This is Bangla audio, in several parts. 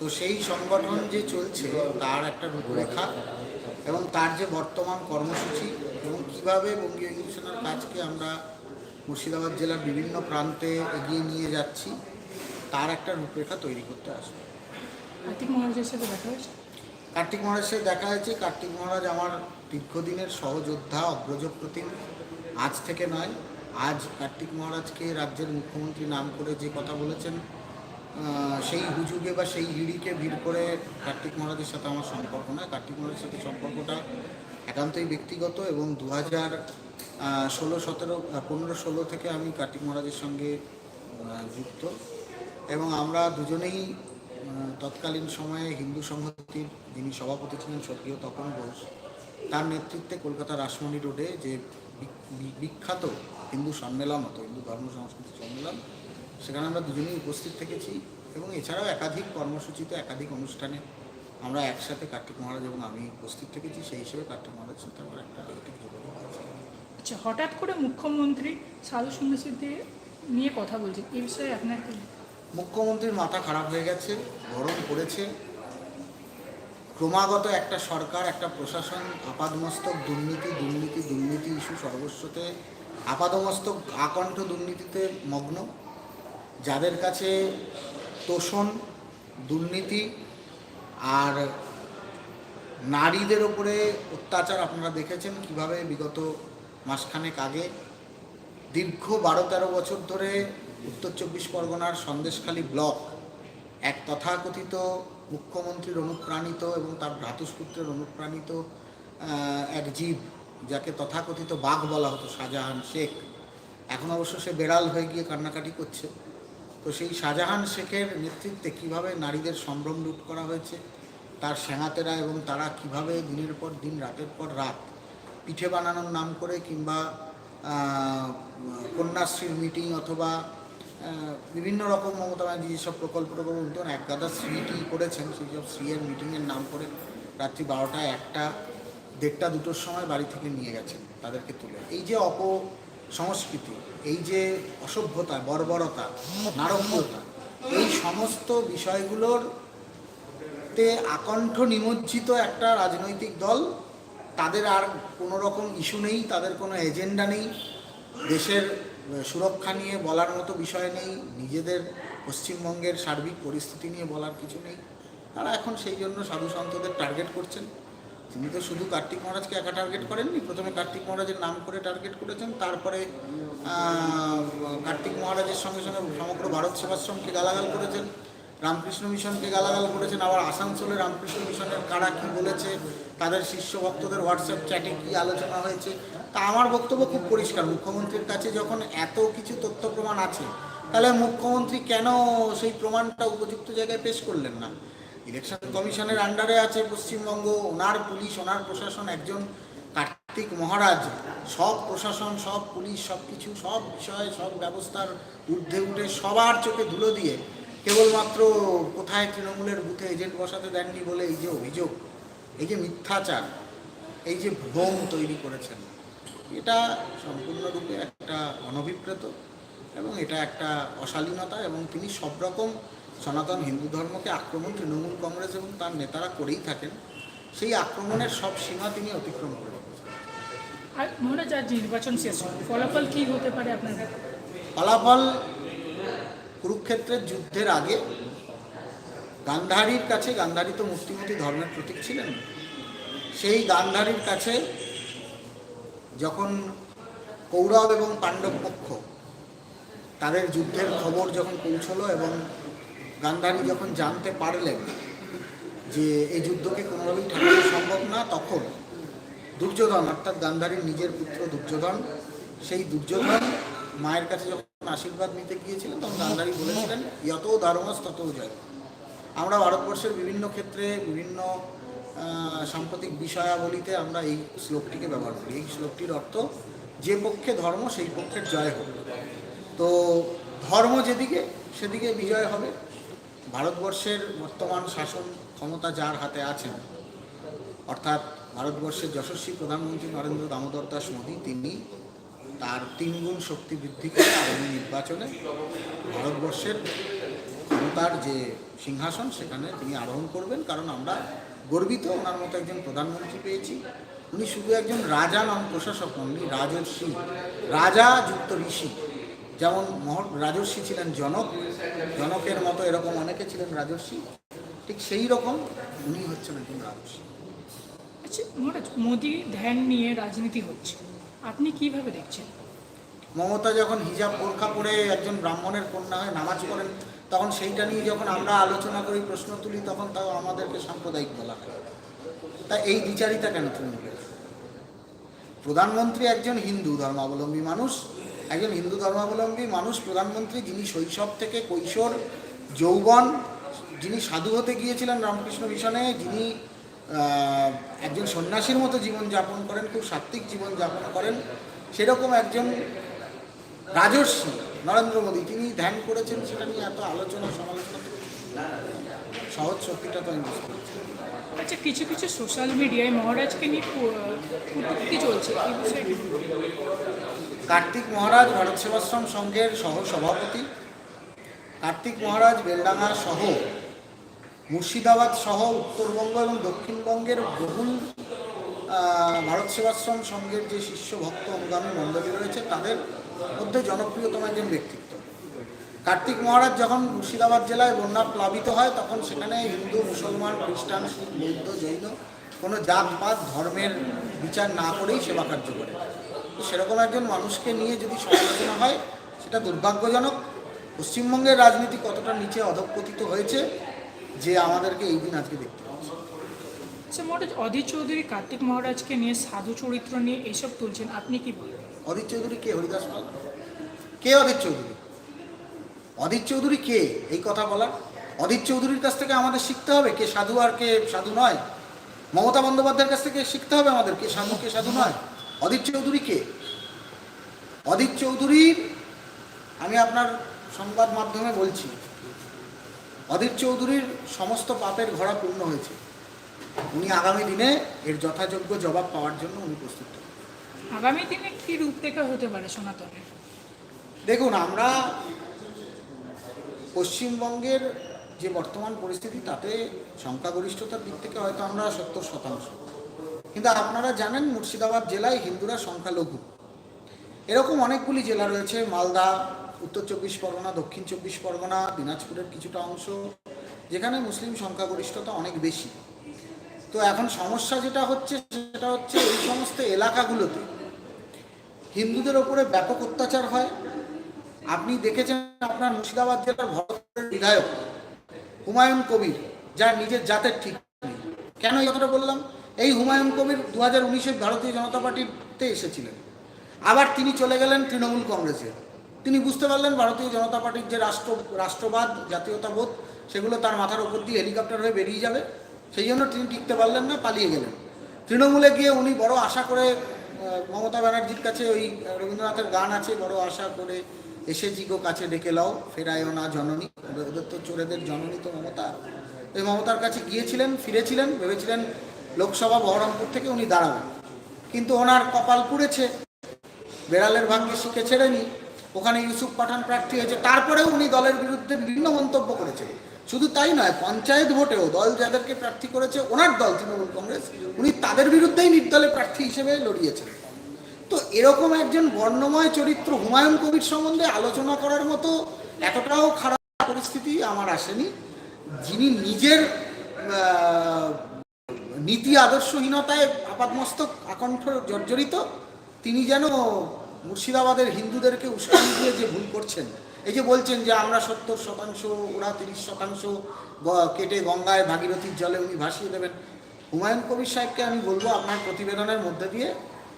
তো সেই সংগঠন যে চলছে তার একটা রূপরেখা এবং তার যে বর্তমান কর্মসূচি এবং কীভাবে বঙ্গীয় হিন্দু কাজকে আমরা মুর্শিদাবাদ জেলার বিভিন্ন প্রান্তে এগিয়ে নিয়ে যাচ্ছি তার একটা রূপরেখা তৈরি করতে আসবে। কার্তিক মহারাজের সাথে দেখা হয়েছে? কার্তিক মহারাজের সাথে দেখা হয়েছে। কার্তিক মহারাজ আমার দীর্ঘদিনের সহযোদ্ধা অগ্রজ প্রতিম। আজ থেকে নয় আজ কার্তিক মহারাজকে রাজ্যের মুখ্যমন্ত্রী নাম করে যে কথা বলেছেন সেই হুজুগে বা সেই হিড়িকে ভিড় করে কার্তিক মহারাজের সাথে আমার সম্পর্ক নয়। কার্তিক মহারাজের সাথে সম্পর্কটা একান্তই ব্যক্তিগত এবং দু হাজার ষোলো, সতেরো পনেরো, ষোলো থেকে আমি কার্তিক মহারাজের সঙ্গে যুক্ত। এবং আমরা দুজনেই তৎকালীন সময়ে হিন্দু সংহতির যিনি সভাপতি ছিলেন স্বর্গীয় তপন ঘোষ, তার নেতৃত্বে কলকাতা রাসমণি রোডে যে বিখ্যাত হিন্দু সম্মেলন হতো হিন্দু ধর্ম সংস্কৃতি সম্মেলন সেখানে আমরা দুজনেই উপস্থিত থেকেছি এবং এছাড়াও একাধিক কর্মসূচিতে একাধিক অনুষ্ঠানে আমরা একসাথে কার্তিক মহারাজ এবং আমি উপস্থিত থেকেছি। সেই হিসেবে কার্তিক মহারাজের সাথে আমার একটা আচ্ছা হঠাৎ করে মুখ্যমন্ত্রী সাধু সন্ন্যাসীদের নিয়ে কথা বলছেন এই বিষয়ে আপনার কি? মুখ্যমন্ত্রীর মাথা খারাপ হয়ে গেছে গরম পড়েছে। ক্রমাগত একটা সরকার একটা প্রশাসন আপাদমস্তক দুর্নীতি দুর্নীতি দুর্নীতি ইস্যু সর্বস্বতে আপাদমস্তক আকণ্ঠ দুর্নীতিতে মগ্ন। যাদের কাছে তোষণ, দুর্নীতি আর নারীদের ওপরে অত্যাচার আপনারা দেখেছেন কীভাবে বিগত মাসখানেক আগে দীর্ঘ বারো তেরো বছর ধরে উত্তর চব্বিশ পরগনার সন্দেশখালী ব্লক এক তথাকথিত মুখ্যমন্ত্রীর অনুপ্রাণিত এবং তার ভ্রাতুষ্পুত্রের অনুপ্রাণিত এক জীব যাকে তথাকথিত বাঘ বলা হতো, শাহজাহান শেখ। এখন অবশ্য সে বেড়াল হয়ে গিয়ে কান্নাকাটি করছে। তো সেই শাহজাহান শেখের নেতৃত্বে কীভাবে নারীদের সম্ভ্রম লুট করা হয়েছে, তার সেনাতেরা এবং তারা কীভাবে দিনের পর দিন, রাতের পর রাত পিঠে বানানোর নাম করে কিংবা কন্যাশ্রীর মিটিং অথবা বিভিন্ন রকম মমতা ব্যানার্জি যেসব প্রকল্প প্রকল্প উন্নয়ন এক গাদা স্ত্রীটি করেছেন সেই সব স্ত্রীর মিটিংয়ের নাম করে রাত্রি বারোটা একটা, দেড়টা, দুটোর সময় বাড়ি থেকে নিয়ে গেছেন তাদেরকে তুলে। এই যে অপ সংস্কৃতি, এই যে অসভ্যতা, বর্বরতা, নারকীয়তা, এই সমস্ত বিষয়গুলোর তে আকণ্ঠ নিমজ্জিত একটা রাজনৈতিক দল, তাদের আর কোনো রকম ইস্যু নেই, তাদের কোনো এজেন্ডা নেই, দেশের সুরক্ষা নিয়ে বলার মতো বিষয় নেই, নিজেদের পশ্চিমবঙ্গের সার্বিক পরিস্থিতি নিয়ে বলার কিছু নেই, তারা এখন সেই জন্য সাধু সন্তদের টার্গেট করছেন। তিনি তো শুধু কার্তিক মহারাজকে একা টার্গেট করেননি? প্রথমে কার্তিক মহারাজের নাম করে টার্গেট করেছেন, তারপরে কার্তিক মহারাজের সঙ্গে সঙ্গে সমগ্র ভারত সেবাশ্রমকে গালাগাল করেছেন, রামকৃষ্ণ মিশনকে গালাগাল করেছেন, আবার আসানসোলে রামকৃষ্ণ মিশনের কারা কী বলেছে, তাদের শিষ্য ভক্তদের হোয়াটসঅ্যাপ চ্যাটে কী আলোচনা হয়েছে? তা আমার বক্তব্য খুব পরিষ্কার। মুখ্যমন্ত্রীর কাছে যখন এত কিছু তথ্য প্রমাণ আছে, তাহলে মুখ্যমন্ত্রী কেন সেই প্রমাণটা উপযুক্ত জায়গায় পেশ করলেন না? ইলেকশন কমিশনের আন্ডারে আছে পশ্চিমবঙ্গ, ওনার পুলিশ, ওনার প্রশাসন, একজন কার্তিক মহারাজ। সব প্রশাসন, সব পুলিশ, সব কিছু, সব বিষয়ে, সব ব্যবস্থার ঊর্ধ্বে উঠে সবার চোখে ধুলো দিয়ে কেবলমাত্র কোথায় তৃণমূলের বুথে এজেন্ট বসাতে দেননি বলে এই যে অভিযোগ, এই যে মিথ্যাচার, এই যে ভ্রম তৈরি করেছেন, এটা সম্পূর্ণরূপে একটা অনভিপ্রেত এবং এটা একটা অশালীনতা এবং তিনি সব রকম সনাতন হিন্দু ধর্মকে আক্রমণ তৃণমূল কংগ্রেস এবং তার নেতারা করেই থাকেন সেই আক্রমণের সব সীমা তিনি অতিক্রম করে রেখেছেন। আর মহারাজ আজ নির্বাচন শেষ ফলাফল কি হতে পারে আপনার ফলাফল কুরুক্ষেত্রের যুদ্ধের আগে গান্ধারীর কাছে গান্ধারী তো মুক্তিমতী ধর্মের প্রতীক ছিলেন সেই গান্ধারীর কাছে যখন কৌরব এবং পাণ্ডব পক্ষ তাদের যুদ্ধের খবর যখন পৌঁছলো এবং গান্ধারী যখন জানতে পারলেন যে এই যুদ্ধকে কোনোভাবেই ঠেকানো সম্ভব না, তখন দুর্যোধন, অর্থাৎ গান্ধারীর নিজের পুত্র দুর্যোধন, সেই দুর্যোধন মায়ের কাছে যখন আশীর্বাদ নিতে গিয়েছিলেন, তখন গান্ধারী বলেছিলেন যত ধর্মস তত জয়। আমরা ভারতবর্ষের বিভিন্ন ক্ষেত্রে, বিভিন্ন সাম্প্রতিক বিষয়াবলিতে আমরা এই শ্লোকটিকে ব্যবহার করি। এই শ্লোকটির অর্থ, যে পক্ষে ধর্ম, সেই পক্ষের জয় হোক। তো ধর্ম যেদিকে, সেদিকে বিজয় হবে। ভারতবর্ষের বর্তমান শাসন ক্ষমতা যার হাতে আছেন, অর্থাৎ ভারতবর্ষের যশস্বী প্রধানমন্ত্রী নরেন্দ্র দামোদর দাস মোদী, তিনি তার তিনগুণ শক্তি বৃদ্ধি করে আগামী নির্বাচনে ভারতবর্ষের ক্ষমতার যে সিংহাসন, সেখানে তিনি আরোহণ করবেন। কারণ আমরা গর্বিত, ওনার মতো একজন প্রধানমন্ত্রী পেয়েছি। উনি শুধু একজন রাজা নন প্রশাসক নন রাজর্ষি, রাজা যুক্ত ঋষি। যেমন রাজর্ষি ছিলেন জনক। জনকের মতো এরকম অনেকে ছিলেন রাজর্ষি। ঠিক সেই রকম উনি হচ্ছেন একজন রাজর্ষি। আচ্ছা মহারাজ মোদি ধ্যান নিয়ে রাজনীতি হচ্ছে। আপনি কীভাবে দেখছেন? মমতা যখন হিজাব বোরখা পরে একজন ব্রাহ্মণের কন্যা হয়ে নামাজ পড়েন তখন সেইটা নিয়ে যখন আমরা আলোচনা করি প্রশ্ন তুলি তখন তাও আমাদেরকে সাম্প্রদায়িক বলা হয়। তা এই বিচারিতা কেন তৃণমূলের প্রধানমন্ত্রী একজন হিন্দু ধর্মাবলম্বী মানুষ একজন হিন্দু ধর্মাবলম্বী মানুষ, প্রধানমন্ত্রী, যিনি শৈশব থেকে কৈশোর, যৌবন, যিনি সাধু হতে গিয়েছিলেন রামকৃষ্ণ মিশনে, যিনি একজন সন্ন্যাসীর মতো জীবন যাপন করেন, খুব সাত্ত্বিক জীবন যাপন করেন, সেরকম একজন রাজর্ষি নরেন্দ্র মোদী, তিনি ধ্যান করেছেন সেটা নিয়ে এত আলোচনা, সমালোচনা সহজ শক্তিটা তো আমি বুঝতে আচ্ছা কিছু কিছু সোশ্যাল মিডিয়ায় মহারাজকে নিয়ে চলছে কার্তিক মহারাজ ভারত সেবাশ্রম সংঘের সহ সভাপতি কার্তিক মহারাজ বেলডাঙ্গা সহ, মুর্শিদাবাদ সহ, উত্তরবঙ্গ এবং দক্ষিণবঙ্গের বহুল ভারত সেবাশ্রম সংঘের যে শিষ্য ভক্ত অনুগামী মণ্ডলী রয়েছে, তাদের মধ্যে জনপ্রিয়তম একজন ব্যক্তিত্ব। কার্তিক মহারাজ যখন মুর্শিদাবাদ জেলায় বন্যা প্লাবিত হয়, তখন সেখানে হিন্দু, মুসলমান, খ্রিস্টান বৌদ্ধ, জৈন কোনো জাতপাত, ধর্মের বিচার না করেই সেবা কার্য করে। তো সেরকম একজন মানুষকে নিয়ে যদি সমালোচনা হয় সেটা দুর্ভাগ্যজনক। পশ্চিমবঙ্গের রাজনীতি কতটা নিচে অধঃপতিত হয়েছে যে আমাদেরকে এই দিন আজকে দেখতে আচ্ছা মহারাজ অধীর চৌধুরী কার্তিক মহারাজকে নিয়ে সাধু চরিত্র নিয়ে এইসব তুলছেন আপনি কি বলবেন অধীর চৌধুরী কে হরিদাস পাল? কে অধীর চৌধুরী? অধীর চৌধুরী কে? এই কথা বলার অধীর চৌধুরীর কাছ থেকে আমাদের শিখতে হবে কে সাধু আর কে সাধু নয়। মমতা বন্দ্যোপাধ্যায়ের কাছ থেকে শিখতে হবে আমাদের কে সাধু কে সাধু নয়। অধীর চৌধুরী কে? অধীর চৌধুরীর আমি আপনার সংবাদ মাধ্যমে বলছি অধীর চৌধুরীর সমস্ত পাপের ঘোড়া পূর্ণ হয়েছে। উনি আগামী দিনে এর যথাযোগ্য জবাব পাওয়ার জন্য উনি প্রস্তুত। আগামী দিনে কি রূপরেখা হতে পারে সনাতনের? দেখুন আমরা পশ্চিমবঙ্গের যে বর্তমান পরিস্থিতি তাতে সংখ্যাগরিষ্ঠতার দিক থেকে হয়তো আমরা সত্তর শতাংশ। কিন্তু আপনারা জানেন মুর্শিদাবাদ জেলায় হিন্দুরা সংখ্যালঘু। এরকম অনেকগুলি জেলা রয়েছে, মালদা, উত্তর চব্বিশ পরগনা, দক্ষিণ চব্বিশ পরগনা, দিনাজপুরের কিছুটা অংশ, যেখানে মুসলিম সংখ্যাগরিষ্ঠতা অনেক বেশি। তো এখন সমস্যা যেটা হচ্ছে, সেটা হচ্ছে এই সমস্ত এলাকাগুলোতে হিন্দুদের ওপরে ব্যাপক অত্যাচার হয়। আপনি দেখেছেন আপনার মুর্শিদাবাদ জেলার ভরতের বিধায়ক হুমায়ুন কবির, যার নিজের জাতের ঠিক নেই। কেন এই কথাটা বললাম? এই হুমায়ুন কবির দু হাজার উনিশে ভারতীয় জনতা পার্টিতে এসেছিলেন। আবার তিনি চলে গেলেন তৃণমূল কংগ্রেসে। তিনি বুঝতে পারলেন ভারতীয় জনতা পার্টির যে রাষ্ট্র, রাষ্ট্রবাদ, জাতীয়তাবোধ, সেগুলো তার মাথার ওপর দিয়ে হেলিকপ্টার হয়ে বেরিয়ে যাবে, সেই জন্য তিনি টিকতে পারলেন না, পালিয়ে গেলেন। তৃণমূলে গিয়ে উনি বড় আশা করে মমতা ব্যানার্জির কাছে ওই রবীন্দ্রনাথের গান আছে, বড় আশা করে এসে জিগো কাছে ডেকে লাও ফেরায়ও না জননী ওদের তো চোরেদের জননী তো মমতা। ওই মমতার কাছে গিয়েছিলেন, ফিরেছিলেন, ভেবেছিলেন লোকসভা বহরমপুর থেকে উনি দাঁড়াবেন কিন্তু ওনার কপাল পুড়েছে। বেড়ালের ভাগ্যে শিখে ছেড়েনি। ওখানে ইউসুফ পাঠান প্রার্থী হয়েছে। তারপরেও উনি দলের বিরুদ্ধে বিভিন্ন মন্তব্য করেছে শুধু তাই নয়, পঞ্চায়েত ভোটেও দল যাদেরকে প্রার্থী করেছে, ওনার দল তৃণমূল কংগ্রেস, উনি তাদের বিরুদ্ধেই নির্দলে প্রার্থী হিসেবে লড়িয়েছেন। তো এরকম একজন বর্ণময় চরিত্র হুমায়ুন কবির সম্বন্ধে আলোচনা করার মতো এতটাও খারাপ পরিস্থিতি আমার আসেনি। যিনি নিজের নীতি আদর্শহীনতায় আপাদমস্তক আকণ্ঠ জর্জরিত, তিনি যেন মুর্শিদাবাদের হিন্দুদেরকে উস্কানি দিয়ে যে ভুল করছেন। এই যে বলছেন যে আমরা সত্তর শতাংশ, ওরা তিরিশ শতাংশ কেটে গঙ্গায় ভাগীরথীর জলে উনি ভাসিয়ে দেবেন। হুমায়ুন কবির সাহেবকে আমি বলব আপনার প্রতিবেদনের মধ্যে দিয়ে,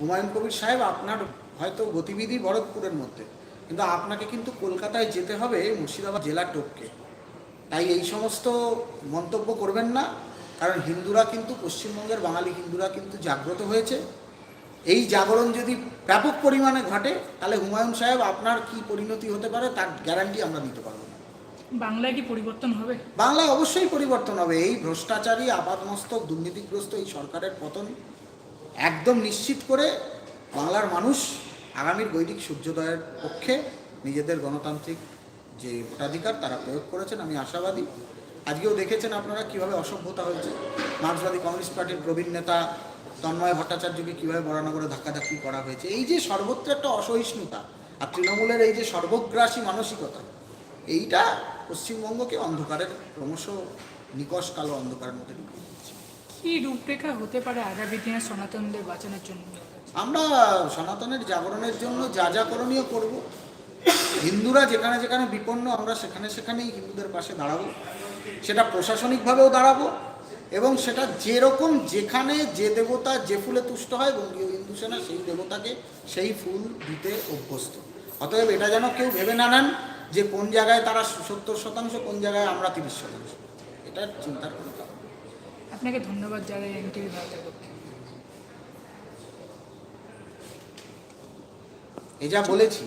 হুমায়ুন কবির সাহেব আপনার হয়তো গতিবিধি ভরতপুরের মধ্যে, কিন্তু আপনাকে কিন্তু কলকাতায় যেতে হবে মুর্শিদাবাদ জেলা টোপকে। তাই এই সমস্ত মন্তব্য করবেন না। কারণ হিন্দুরা কিন্তু পশ্চিমবঙ্গের বাঙালি হিন্দুরা কিন্তু জাগ্রত হয়েছে। এই জাগরণ যদি ব্যাপক পরিমাণে ঘটে তাহলে হুমায়ুন সাহেব আপনার কি পরিণতি হতে পারে তার গ্যারান্টি আমরা দিতে পারব না। বাংলায় কি পরিবর্তন হবে? বাংলায় অবশ্যই পরিবর্তন হবে। এই ভ্রষ্টাচারী আপাদমস্তক দুর্নীতিগ্রস্ত এই সরকারের পতন একদম নিশ্চিত করে বাংলার মানুষ আগামীর বৈদিক সূর্যোদয়ের পক্ষে নিজেদের গণতান্ত্রিক যে ভোটাধিকার তারা প্রয়োগ করেছেন। আমি আশাবাদী আজকেও দেখেছেন আপনারা কীভাবে অসভ্যতা হয়েছে? মার্ক্সবাদী কমিউনিস্ট পার্টির প্রবীণ নেতা তন্ময় ভট্টাচার্যকে কীভাবে বরানগরে ধাক্কাধাক্কি করা হয়েছে? এই যে সর্বত্র একটা অসহিষ্ণুতা আর তৃণমূলের এই যে সর্বগ্রাসী মানসিকতা এইটা পশ্চিমবঙ্গকে অন্ধকারের ক্রমশ নিকশ কালো অন্ধকারের মধ্যে ঢুকিয়ে দিচ্ছে কি রূপরেখা হতে পারে আগামী দিনে সনাতনদের বাঁচানোর জন্য? আমরা সনাতনের জাগরণের জন্য যা যা করণীয় করব। হিন্দুরা যেখানে যেখানে বিপন্ন আমরা সেখানে সেখানেই হিন্দুদের পাশে দাঁড়াবো। সেটা প্রশাসনিকভাবেও দাঁড়াবো এবং সেটা যেরকম যেখানে যে দেবতা যে ফুলে তুষ্ট হয় বঙ্গীয় হিন্দু সেনা সেই দেবতাকে সেই ফুল দিতে অভ্যস্ত। অতএব এটা যেন কেউ ভেবে না নেন যে কোন জায়গায় তারা সত্তর শতাংশ কোন জায়গায় আমরা তিরিশ শতাংশ। এটা চিন্তার কোনো কারণ আপনাকে ধন্যবাদ যারা এনটিভি ভারতের পক্ষে। এই যা বলেছি